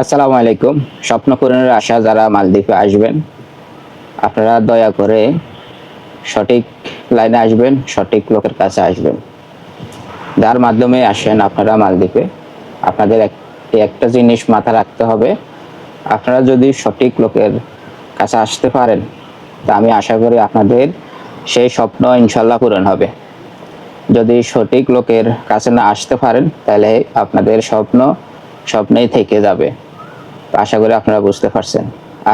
আসসালামু আলাইকুম। স্বপ্ন পূরণের আশা যারা মালদ্বীপে আসবেন, আপনারা দয়া করে সঠিক লাইনে আসবেন, সঠিক লোকের কাছে আসবেন। যার মাধ্যমে আসেন আপনারা মালদ্বীপে। আপনাদের একটা জিনিস মাথা রাখতে হবে, আপনারা যদি সঠিক লোকের কাছে আসতে পারেন, তা আমি আশা করি আপনাদের সেই স্বপ্ন ইনশাল্লাহ পূরণ হবে। যদি সঠিক লোকের কাছে না আসতে পারেন, তাহলে আপনাদের স্বপ্ন স্বপ্নেই থেকে যাবে। আশা করি আপনারা বুঝতে পারছেন।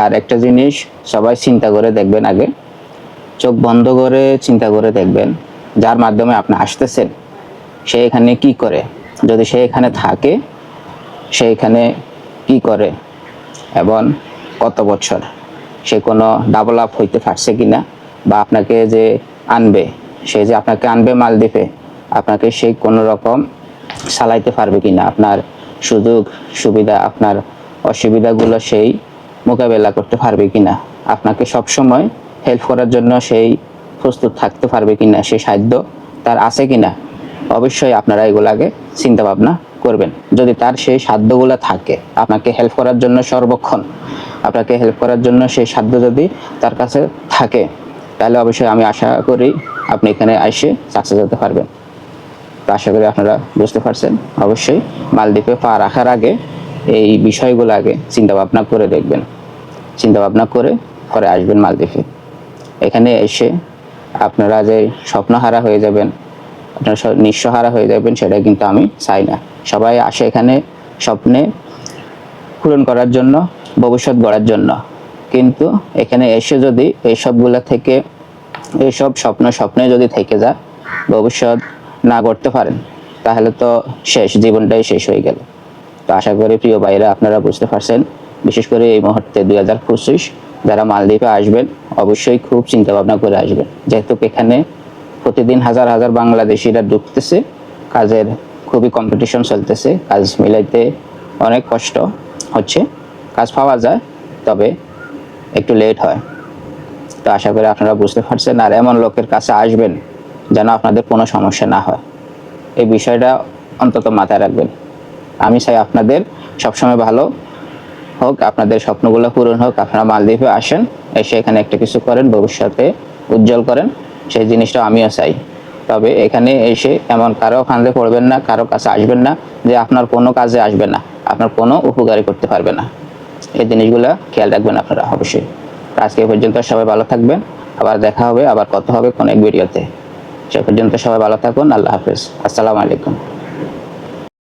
আর একটা জিনিস, সবাই চিন্তা করে দেখবেন আগে। চোখ বন্ধ করে চিন্তা করে দেখবেন, যার মাধ্যমে আপনি আসতেছেন সে এখানে কি করে? যদি সে এখানে থাকে, সে এখানে কি করে? এবং কত বছর? সে কোনো ডাবল আপ হইতে পারছে কি না বা আপনাকে যে আনবে, সে যে আপনাকে আনবে মালদ্বীপে আপনাকে সে কোনো রকম চালাইতে পারবে কিনা? আপনার সুযোগ, সুবিধা, আপনার অসুবিধাগুলো সেই মোকাবেলা করতে পারবে কিনা? আপনাকে সব সময় হেল্প করার জন্য সেই প্রস্তুত থাকতে পারবে কিনা? সেই সাধ্য তার আছে কিনা? অবশ্যই আপনারা এগুলাকে চিন্তা ভাবনা করবেন। যদি তার সেই সাধ্যগুলো থাকে, আপনাকে হেল্প করার জন্য সর্বক্ষণ, আপনাকে হেল্প করার জন্য সেই সাধ্য যদি তার কাছে থাকে, তাহলে অবশ্যই আমি আশা করি আপনি এখানে এসে সাকসেস হতে পারবেন। আশা করি আপনারা বুঝতে পারছেন। অবশ্যই মালদ্বীপে পা রাখার আগে এই বিষয়গুলো আগে চিন্তা ভাবনা করে দেখবেন। চিন্তা ভাবনা করে পরে আসবেন মালদ্বীপে এখানে এসে আপনারা যে স্বপ্নহারা হয়ে যাবেন, আপনারা নিঃস্বহারা হয়ে যাবেন, সেটা কিন্তু আমি চাই না। সবাই আসে এখানে স্বপ্নে পূরণ করার জন্য, ভবিষ্যৎ গড়ার জন্য। কিন্তু এখানে এসে যদি এইসবগুলো থেকে এইসব স্বপ্ন স্বপ্নে যদি থেকে যায়, ভবিষ্যৎ না করতে পারেন, তাহলে তো শেষ, জীবনটাই শেষ হয়ে গেল। তো আশা করি প্রিয় ভাইরা আপনারা বুঝতে পারছেন। বিশেষ করে এই মুহূর্তে দুই হাজার পঁচিশ যারা মালদ্বীপে আসবেন, অবশ্যই খুব চিন্তা ভাবনা করে আসবেন। যেহেতু এখানে প্রতিদিন হাজার হাজার বাংলাদেশিরা ঢুকতেছে, কাজের খুবই কম্পিটিশন চলতেছে, কাজ মিলাইতে অনেক কষ্ট হচ্ছে, কাজ পাওয়া যায়, তবে একটু লেট হয়। তো আশা করি আপনারা বুঝতে পারছেন, আর এমন লোকের কাছে আসবেন যেন আপনাদের কোনো সমস্যা না হয়। এই বিষয়টা অন্তত মাথায় রাখবেন। আমি চাই আপনাদের সবসময় ভালো হোক, আপনাদের স্বপ্নগুলো পূরণ হোক, আপনারা মালদ্বীপে আসেন, এসে এখানে একটা কিছু করেন, ভবিষ্যতে উজ্জ্বল করেন, সেই জিনিসটা আমিও চাই। তবে এখানে এসে এমন কারও ফান্দে পড়বেন না, কারও কাছে আসবেন না, যে আপনার কোনো কাজে আসবে না, আপনার কোনো উপকারী করতে পারবে না। এই জিনিসগুলো খেয়াল রাখবেন আপনারা অবশ্যই। আজকে পর্যন্ত সবাই ভালো থাকবেন। আবার দেখা হবে, আবার কথা হবে কোনো এক ভিডিওতে। সে পর্যন্ত সবাই ভালো থাকুন, আল্লাহ হাফেজ। আসসালামু আলাইকুম।